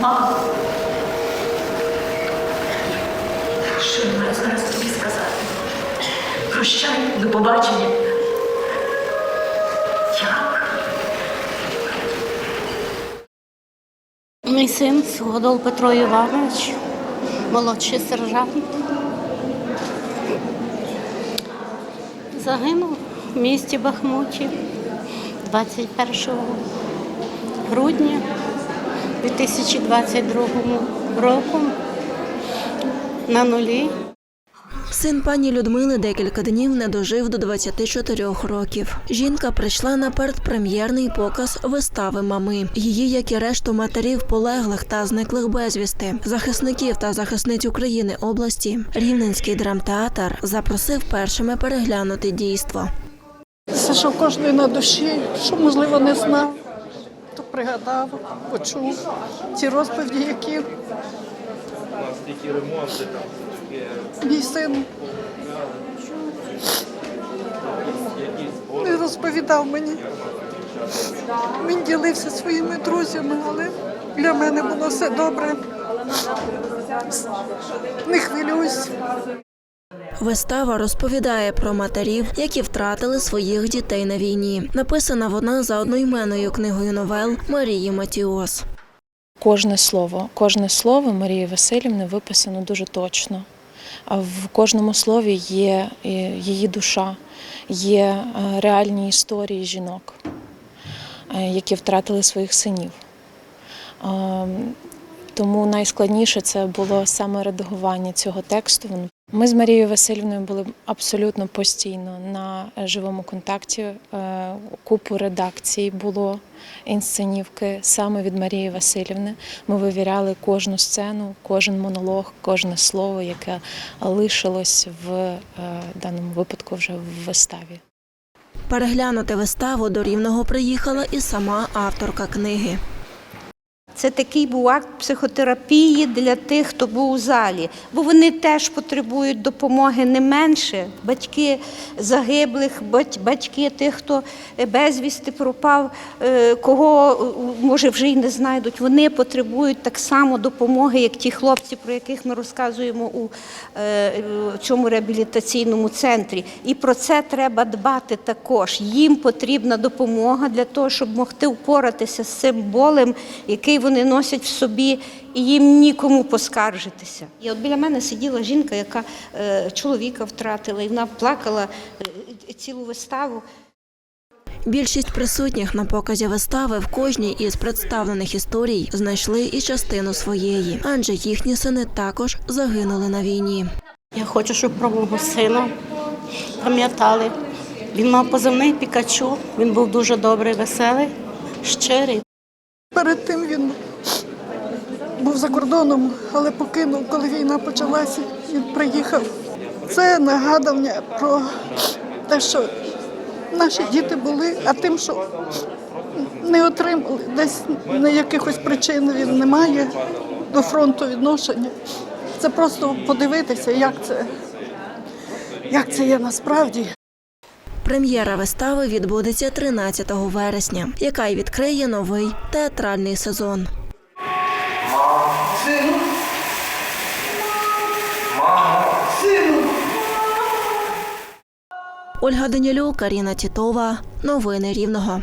Мамо. Що я маю зараз тобі сказати? Прощай, до побачення. Мій син Суходол Петро Іванович, молодший сержант. Загинув в місті Бахмуті 21 грудня 2022 року на нулі. Син пані Людмили декілька днів не дожив до 24 років. Жінка прийшла на передпрем'єрний показ вистави мами. Її, як і решту матерів полеглих та зниклих безвісти, захисників та захисниць України області, Рівненський драмтеатр запросив першими переглянути дійство. Все, що в кожної на душі, що можливо не знав, пригадав, почув ті розповіді, які мій син не розповідав мені. Він ділився своїми друзями, але для мене було все добре. Не хвилююсь. Вистава розповідає про матерів, які втратили своїх дітей на війні. Написана вона за одноіменною книгою новел Марії Матіос. Кожне слово, кожне слово Марії Васильівни виписано дуже точно. В кожному слові є е, її душа, є е, реальні історії жінок, е, які втратили своїх синів. Ем, Тому найскладніше це було саме редагування цього тексту. Ми з Марією Васильівною були абсолютно постійно на живому контакті. Е, Купу редакцій було інсценівки саме від Марії Васильівни. Ми вивіряли кожну сцену, кожен монолог, кожне слово, яке лишилось в е, даному випадку вже в виставі. Переглянути виставу до Рівного приїхала і сама авторка книги. Це такий був акт психотерапії для тих, хто був у залі, бо вони теж потребують допомоги не менше. Батьки загиблих, бать- батьки тих, хто безвісти пропав, е, кого е, може вже й не знайдуть. Вони потребують так само допомоги, як ті хлопці, про яких ми розказуємо у е, цьому реабілітаційному центрі. І про це треба дбати також. Їм потрібна допомога для того, щоб могти впоратися з цим болем, який вони носять в собі, і їм нікому поскаржитися. І от біля мене сиділа жінка, яка е, чоловіка втратила, і вона плакала е, цілу виставу. Більшість присутніх на показі вистави в кожній із представлених історій знайшли і частину своєї, адже їхні сини також загинули на війні. Я хочу, щоб про мого сина пам'ятали. Він мав позивний Пікачу, він був дуже добрий, веселий, щирий. Перед тим він був за кордоном, але покинув, коли війна почалася, він приїхав. Це нагадування про те, що наші діти були, а тим, що не отримали, десь на якихось причин він не має до фронту відношення. Це просто подивитися, як це, як це є насправді. Прем'єра вистави відбудеться 13 вересня, яка й відкриє новий театральний сезон. Ольга Данілюк, Каріна Тітова. Новини Рівного.